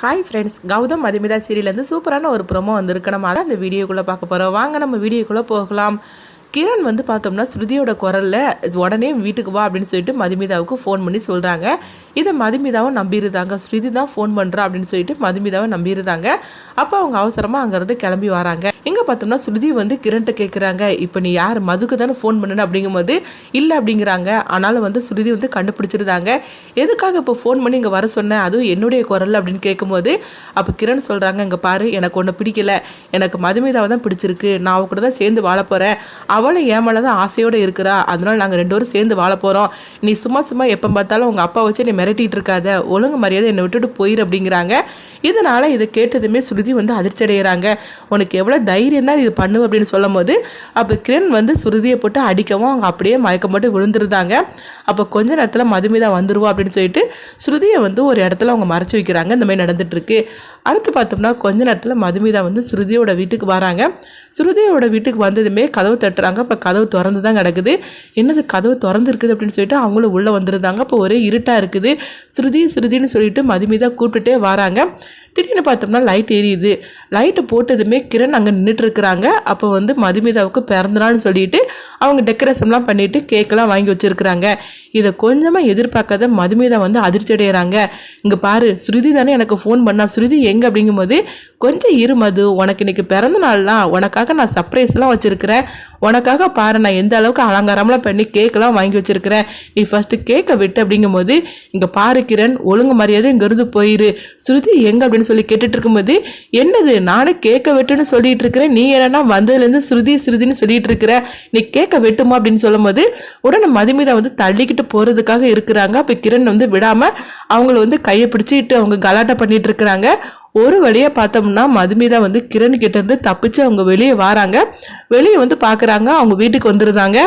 Hi friends Gautham Madhumitha சீரியலேருந்து சூப்பரான ஒரு ப்ரோமோ வந்திருக்கு. நம்ம அதான் அந்த வீடியோக்குள்ளே பார்க்க போகிறோம் வாங்க நம்ம வீடியோக்குள்ளே போகலாம். கிரண் வந்து பார்த்தோம்னா ஸ்ருதியோட குரலில் உடனே வீட்டுக்கு வா அப்படின்னு சொல்லிட்டு மதுமிதாவுக்கு ஃபோன் பண்ணி சொல்கிறாங்க இதை மதுமிதாவும் நம்பியிருந்தாங்க. ஸ்ருதி தான் ஃபோன் பண்ணுறா அப்படின்னு சொல்லிட்டு மதுமிதாவை நம்பியிருந்தாங்க. அப்போ அவங்க அவசரமாக அங்கேருந்து கிளம்பி வராங்க. இங்கே பார்த்தோம்னா ஸ்ருதி வந்து கிரண்ட்ட கேட்குறாங்க இப்போ நீ யார்? மதுக்கு தானே ஃபோன் பண்ணுன அப்படிங்கும்போது இல்லை அப்படிங்கிறாங்க. ஆனாலும் வந்து ஸ்ருதி வந்து கண்டுபிடிச்சிருந்தாங்க. எதுக்காக இப்போ ஃபோன் பண்ணி இங்கே வர சொன்னேன் அதுவும் என்னுடைய குரல் அப்படின்னு கேட்கும்போது அப்போ கிரண் சொல்கிறாங்க இங்கே பாரு எனக்கு ஒன்று பிடிக்கல. எனக்கு மதுமிதாவை தான் பிடிச்சிருக்கு. நான் அவ கூட தான் சேர்ந்து வாழ போகிறேன் அவளும் என் மேலே தான் ஆசையோடு இருக்கிறா. அதனால நாங்கள் ரெண்டு பேரும் சேர்ந்து வாழ போகிறோம் நீ சும்மா சும்மா எப்போ பார்த்தாலும் உங்கள் அப்பா வச்சு நீ மிரட்டிட்டு இருக்காத. ஒழுங்கு மரியாதை என்னை விட்டுட்டு போயிரு அப்படிங்கிறாங்க. இதனால் இதை கேட்டதுமே ஸ்ருதி வந்து அதிர்ச்சி அடைகிறாங்க உனக்கு எவ்வளோ தைரியம் தான் இது பண்ணுவ அப்படின்னு சொல்லும் போது அப்போ கிரண் வந்து சுருதியை போட்டு அடிக்கவும் அவங்க அப்படியே மயக்கம் போட்டு விழுந்துருந்தாங்க. அப்போ கொஞ்ச நேரத்தில் மதுமிதா வந்துருவா அப்படின்னு சொல்லிட்டு ஸ்ருதியை வந்து ஒரு இடத்துல அவங்க மறைச்சி வைக்கிறாங்க. இந்த மாதிரி நடந்துட்டுருக்கு அடுத்து பார்த்தோம்னா கொஞ்ச நேரத்தில் மதுமிதா வந்து ஸ்ருதியோட வீட்டுக்கு வராங்க. ஸ்ருதியோட வீட்டுக்கு வந்ததுமே கதவு தட்டுறாங்க. இப்போ கதவு திறந்து தான் கிடக்குது. என்னது கதவு திறந்துருக்குது அப்படின்னு சொல்லிட்டு அவங்களும் உள்ளே வந்துருந்தாங்க. அப்போ ஒரே இருட்டாக இருக்குது. ஸ்ருதி ஸ்ருதின்னு சொல்லிட்டு மதுமிதா கூப்பிட்டுட்டே வராங்க. திடீர்னு பார்த்தோம்னா லைட் எரியுது. லைட்டு போட்டதுமே கிரண் அங்கே நின்றுட்டு இருக்கிறாங்க அப்போ வந்து மதுமிதாவுக்கு பிறந்தனான்னு சொல்லிட்டு அவங்க டெக்கரேஷன்லாம் பண்ணிட்டு கேக்கெல்லாம் வாங்கி வச்சிருக்கிறாங்க. இதை கொஞ்சமாக எதிர்பார்க்காத மதுமிதா வந்து அதிர்ச்சி அடைகிறாங்க இங்கே பாரு ஸ்ருதி தானே எனக்கு ஃபோன் பண்ணா. ஸ்ருதி எங்கே அப்படிங்கும்போது கொஞ்சம் இரு மது உனக்கு இன்னைக்கு பிறந்த நாள்லாம் உனக்காக நான் சர்ப்ரைஸ்லாம் வச்சுருக்கிறேன். உனக்காக பாரு நான் எந்த அளவுக்கு அலங்காரம்லாம் பண்ணி கேக்கெல்லாம் வாங்கி வச்சுருக்கிறேன். நீ ஃபஸ்ட்டு கேக்கை விட்டு அப்படிங்கும்போது இங்கே பாரு கிரண் ஒழுங்கு மரியாதை இங்கேருந்து போயிரு. ஸ்ருதி எங்கே? அப்படின்னு சொல்லி கேட்டுட்டு இருக்கும்போது என்னது நானும் கேக்க வெட்டுன்னு சொல்லிட்டு இருக்கிறேன். நீ என்னன்னா வந்ததுலேருந்து ஸ்ருதி ஸ்ருதின்னு சொல்லிட்டு இருக்கிற. நீ கேட்க வெட்டுமா? அப்படின்னு சொல்லும்போது உடனே மதுமிதா வந்து தள்ளிக்கிட்டு போகிறதுக்காக இருக்கிறாங்க. அப்போ கிரண் வந்து விடாமல் அவங்கள வந்து கையை பிடிச்சிட்டு அவங்க கலாட்டா பண்ணிட்டு இருக்கிறாங்க. ஒரு வழியாக பார்த்தோம்னா மதுமிதா வந்து கிரண் கிட்டேருந்து தப்பிச்சு அவங்க வெளியே வராங்க. வெளியே வந்து பார்க்குறாங்க அவங்க வீட்டுக்கு வந்துருந்தாங்க.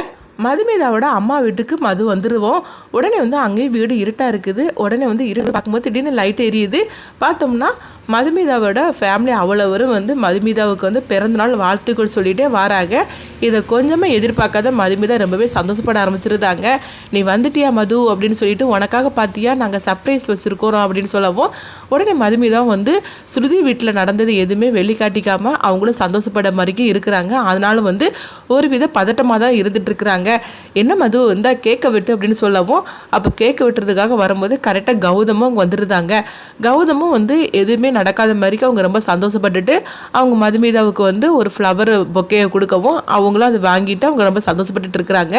மதுமிதாவோட அம்மா வீட்டுக்கு மது வந்துடுவோம் உடனே வந்து அங்கேயும் வீடு இருட்டாக இருக்குது. உடனே வந்து இருட்டு பார்க்கும்போது திடீர்னு லைட் எரியுது. பார்த்தோம்னா மதுமிதாவோட ஃபேமிலி அவ்வளவரும் வந்து மதுமிதாவுக்கு வந்து பிறந்தநாள் வாழ்த்துக்கள் சொல்லிகிட்டே வராங்க. இதை கொஞ்சமாக எதிர்பார்க்காத மதுமிதா ரொம்பவே சந்தோஷப்பட ஆரம்பிச்சிருந்தாங்க. நீ வந்துட்டியா மது? அப்படின்னு சொல்லிட்டு உனக்காக பார்த்தியா நாங்கள் சர்ப்ரைஸ் வச்சுருக்கோம் அப்படின்னு சொல்லவும் உடனே மதுமிதா வந்து ஸ்ருதி வீட்டில் நடந்தது எதுவுமே வெளிக்காட்டிக்காமல் அவங்களும் சந்தோஷப்பட மாதிரிக்கு இருக்கிறாங்க. அதனால வந்து ஒரு வித பதட்டமாக தான் இருந்துட்டுருக்குறாங்க. என்ன மது? இருந்தால் கேட்க விட்டு அப்படின்னு சொல்லவும் அப்போ கேட்க விட்டுறதுக்காக வரும்போது கரெக்டாக கௌதமும் அவங்க வந்துருந்தாங்க. கௌதமும் வந்து எதுவுமே நடக்காத மாதிரிக்கு அவங்க ரொம்ப சந்தோஷப்பட்டுட்டு அவங்க மதுமிதாவுக்கு வந்து ஒரு ஃப்ளவர் பொக்கையை கொடுக்கவும் அவங்களும் அதை வாங்கிட்டு அவங்க ரொம்ப சந்தோஷப்பட்டுட்டு இருக்கிறாங்க.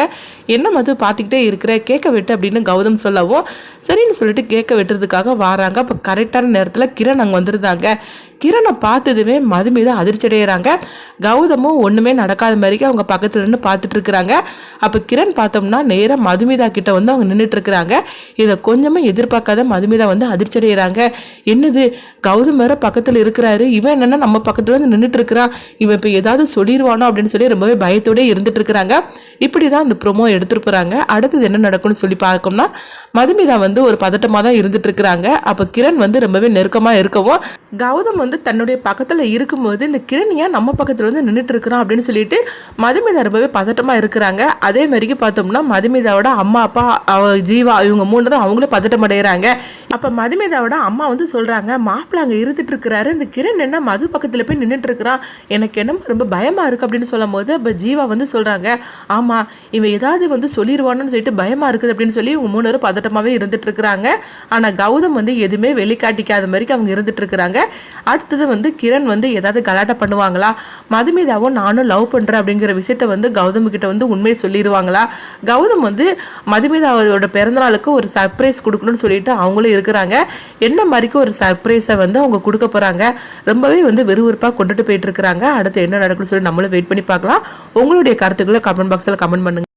என்ன மது பார்த்துக்கிட்டே இருக்கிற கேட்க விட்டு அப்படின்னு கௌதம் சொல்லவும் சரின்னு சொல்லிட்டு கேட்க வெட்டுறதுக்காக வராங்க. அப்போ கரெக்டான நேரத்தில் கிரண் அங்கே வந்துருந்தாங்க. கிரணை பார்த்ததுமே மதுமிதா அதிர்ச்சி அடைகிறாங்க கௌதமும் ஒன்றுமே நடக்காத மாதிரிக்கு அவங்க பக்கத்தில் நின்று பார்த்துட்டு இருக்கிறாங்க. அப்போ கிரண் பார்த்தோம்னா நேராக மதுமிதா கிட்ட வந்து அவங்க நின்றுட்டு இருக்கிறாங்க. இதை கொஞ்சமே எதிர்பார்க்காத மதுமிதா வந்து அதிர்ச்சி அடைகிறாங்க என்னது? கௌதம் வேற பக்கத்தில் இருக்கிறாரு. இவன் என்னென்னா நம்ம பக்கத்தில் வந்து நின்றுட்டு இருக்கிறான் இவன் இப்போ ஏதாவது சொல்லிடுவானோ அப்படின்னு சொல்லி ரொம்பவே பயத்தோடய இருந்துட்டு இருக்கிறாங்க. இப்படி தான் அந்த ப்ரொமோ எடுத்துகிட்டு போகிறாங்க அடுத்தது என்ன நடக்கும்னு சொல்லி பார்க்கணும்னா மதுமிதா வந்து ஒரு பதட்டமாக தான் இருந்துட்டு இருக்கிறாங்க. அப்போ கிரண் வந்து ரொம்பவே நெருக்கமாக இருக்கவும் கௌதம் வந்து தன்னுடைய பக்கத்தில் இருக்கும்போது இந்த கிரணியாக நம்ம பக்கத்தில் வந்து நின்றுட்டு இருக்கிறான் அப்படின்னு சொல்லிட்டு மதுமிதா ரொம்பவே பதட்டமாக இருக்கிறாங்க. அதே மாதிரிக்கு பார்த்தோம்னா மதுமிதாவோட அம்மா அப்பா அவ ஜீவா இவங்க மூணு தான் அவங்களும் பதட்டம் அடைகிறாங்க அப்போ மதுமிதாவோட அம்மா வந்து சொல்கிறாங்க மாப்பிள்ளை அங்கே இருந்துட்டு இருக்கிறாரு. இந்த கிரண் என்ன மது பக்கத்தில் போய் நின்றுட்டு இருக்கிறான் எனக்கு என்ன ரொம்ப பயமாக இருக்குது அப்படின்னு சொல்லும் போது அப்போ ஜீவா வந்து சொல்கிறாங்க ஆமாம் இவன் ஏதாவது வந்து சொல்லிடுவானு சொல்லிட்டு பயமாக இருக்குது அப்படின்னு சொல்லி இவங்க மூணு பேரும் பதட்டமாகவே இருந்துட்டு இருக்கிறாங்க. ஆனால் கௌதம் வந்து எதுவுமே வெளிக்காட்டிக்காத மாதிரிக்கு அவங்க இருந்துட்டு இருக்கிறாங்க. அடுத்தது வந்து கிரண் வந்து ஏதாவது கலாட்டம் பண்ணுவாங்களா? மதுமிதாவும் நானும் லவ் பண்ணுறேன் அப்படிங்கிற விஷயத்த வந்து கௌதம் கிட்ட வந்து உண்மையை சொல்லிடுவாங்களா கௌதம் வந்து மதுமிதாவோட பிறந்தநாளுக்கு ஒரு சர்ப்ரைஸ் கொடுக்கணும்னு சொல்லிட்டு அவங்களும் இருக்கிறாங்க. என்ன மாதிரிக்கு ஒரு சர்ப்ரைஸை வந்து அவங்க கொடுக்க போகிறாங்க ரொம்பவே வந்து விறுவிறுப்பாக கொண்டுட்டு போயிட்டு இருக்கிறாங்க. அடுத்து என்ன நடக்கும்னு சொல்லி நம்மளும் வெயிட் பண்ணி பார்க்கலாம். உங்களுடைய கருத்துக்களை கமெண்ட் பாக்ஸில் கமெண்ட் பண்ணுங்க.